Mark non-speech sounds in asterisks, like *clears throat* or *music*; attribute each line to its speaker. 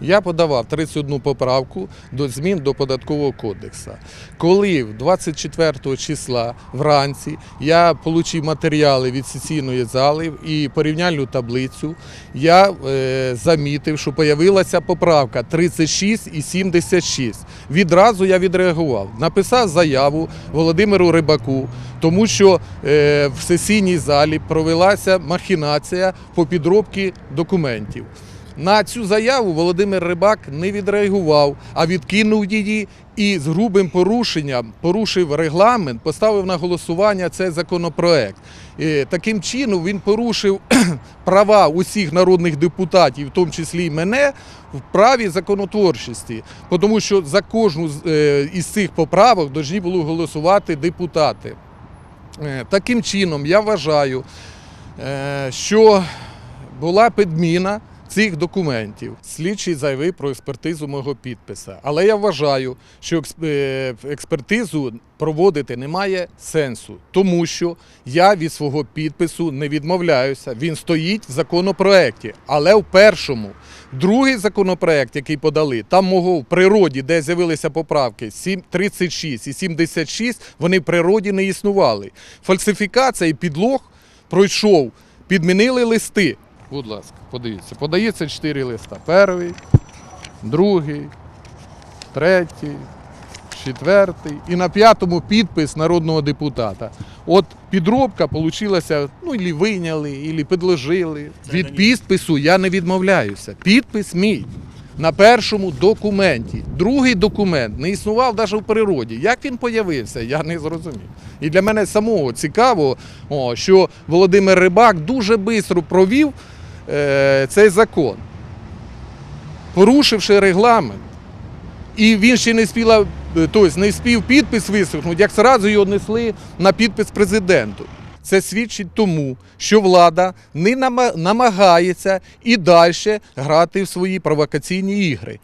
Speaker 1: Я подавав 31 поправку до змін до податкового кодексу. Коли 24 числа вранці я отримав матеріали від сесійної зали і порівняльну таблицю, я е, замітив, що з'явилася поправка 36 і 76. Відразу я відреагував. Написав заяву Володимиру Рибаку, тому що е, в сесійній залі провелася махінація по підробці документів. На цю заяву Володимир Рибак не відреагував, а відкинув її і з грубим порушенням порушив регламент, поставив на голосування цей законопроект. Е, Таким чином він порушив *clears throat* права усіх народних депутатів, в тому числі і мене, в праві законотворчості, тому що за кожну е, із цих поправок повинні були голосувати депутати. Е, Таким чином, я вважаю, що була підміна цих документів. Слідчий заявив про експертизу мого підписа. Але я вважаю, що е, експертизу проводити немає сенсу, тому що я від свого підпису не відмовляюся. Він стоїть в законопроекті, але в першому. Другий законопроект, який подали, там мого в природі, де з'явилися поправки, 36 і 76, вони в природі не існували. Фальсифікація і підлог пройшов, підмінили листи. Будь ласка, подивіться, подається 4 листа. Перший, другий, третій, четвертий і на п'ятому підпис народного депутата. От підробка вийшла, ну, і виняли, і підложили. Від підпису я не відмовляюся. Підпис мій. На першому документі. Другий документ не існував навіть у природі. Як він появився, я не зрозумів. І для мене самого цікаво, що Володимир Рибак дуже швидко провів цей закон, порушивши регламент. І він ще не спіла, е, тобто не спів підпис висохнути, як одразу його несли на підпис президенту. Це свідчить тому, що влада не намагається і далі грати в свої провокаційні ігри.